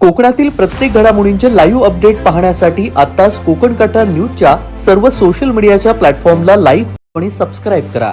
कोकणातील प्रत्येक घडामोडींचे लाईव्ह अपडेट पाहण्यासाठी आताच कोकण कटा न्यूजच्या सर्व सोशल मीडियाच्या प्लॅटफॉर्मला लाईव्ह आणि सबस्क्राईब करा.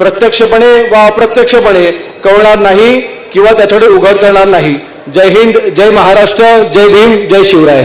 प्रत्यक्षपणे वा अप्रत्यक्षपणे कळणार नाही किंवा त्याच्याकडे उघड करणार नाही. जय हिंद जय महाराष्ट्र जय भीम जय शिवराय.